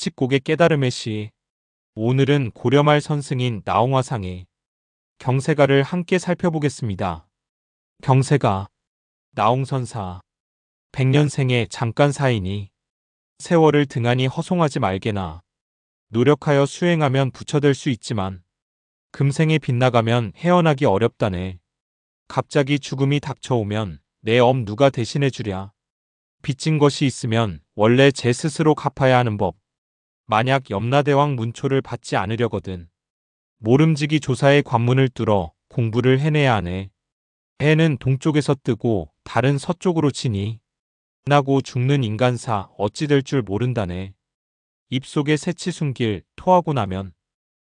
칙곡의 깨달음의 시 오늘은 고려말 선승인 나홍화상의 경세가를 함께 살펴보겠습니다. 경세가 나홍선사 백년생에 잠깐 사이니 세월을 등한히 허송하지 말게나 노력하여 수행하면 부처될 수 있지만 금생에 빗나가면 헤어나기 어렵다네. 갑자기 죽음이 닥쳐오면 내 엄 누가 대신해 주랴. 빚진 것이 있으면 원래 제 스스로 갚아야 하는 법. 만약 염라대왕 문초를 받지 않으려거든. 모름지기 조사의 관문을 뚫어 공부를 해내야 하네. 해는 동쪽에서 뜨고 달은 서쪽으로 치니 나고 죽는 인간사 어찌 될 줄 모른다네. 입속에 새치 숨길 토하고 나면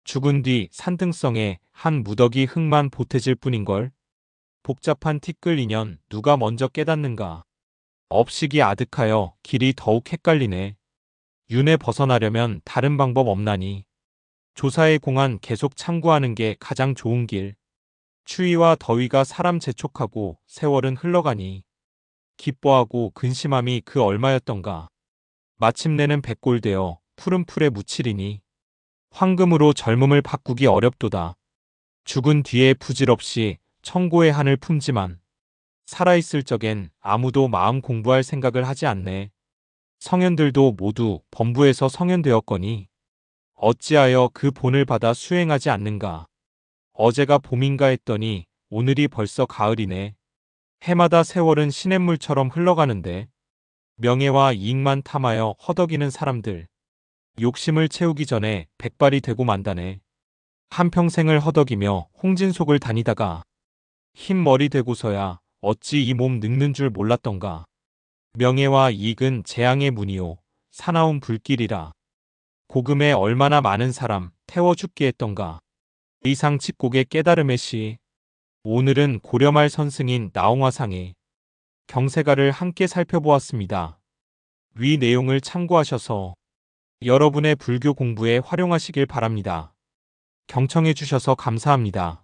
죽은 뒤 산등성에 한 무더기 흙만 보태질 뿐인걸. 복잡한 티끌 인연 누가 먼저 깨닫는가. 업식이 아득하여 길이 더욱 헷갈리네. 윤에 벗어나려면 다른 방법 없나니. 조사의 공안 계속 참고하는 게 가장 좋은 길. 추위와 더위가 사람 재촉하고 세월은 흘러가니. 기뻐하고 근심함이 그 얼마였던가. 마침내는 백골되어 푸른 풀에 묻히리니. 황금으로 젊음을 바꾸기 어렵도다. 죽은 뒤에 부질없이 청고의 한을 품지만 살아있을 적엔 아무도 마음 공부할 생각을 하지 않네. 성현들도 모두 범부에서 성현되었거니 어찌하여 그 본을 받아 수행하지 않는가. 어제가 봄인가 했더니 오늘이 벌써 가을이네. 해마다 세월은 시냇물처럼 흘러가는데 명예와 이익만 탐하여 허덕이는 사람들. 욕심을 채우기 전에 백발이 되고 만다네. 한평생을 허덕이며 홍진속을 다니다가 흰 머리 되고서야 어찌 이 몸 늙는 줄 몰랐던가. 명예와 이익은 재앙의 문이요. 사나운 불길이라. 고금에 얼마나 많은 사람 태워 죽게 했던가. 이상 칙곡의 깨달음의 시. 오늘은 고려말 선승인 나홍화상의 경세가를 함께 살펴보았습니다. 위 내용을 참고하셔서 여러분의 불교 공부에 활용하시길 바랍니다. 경청해 주셔서 감사합니다.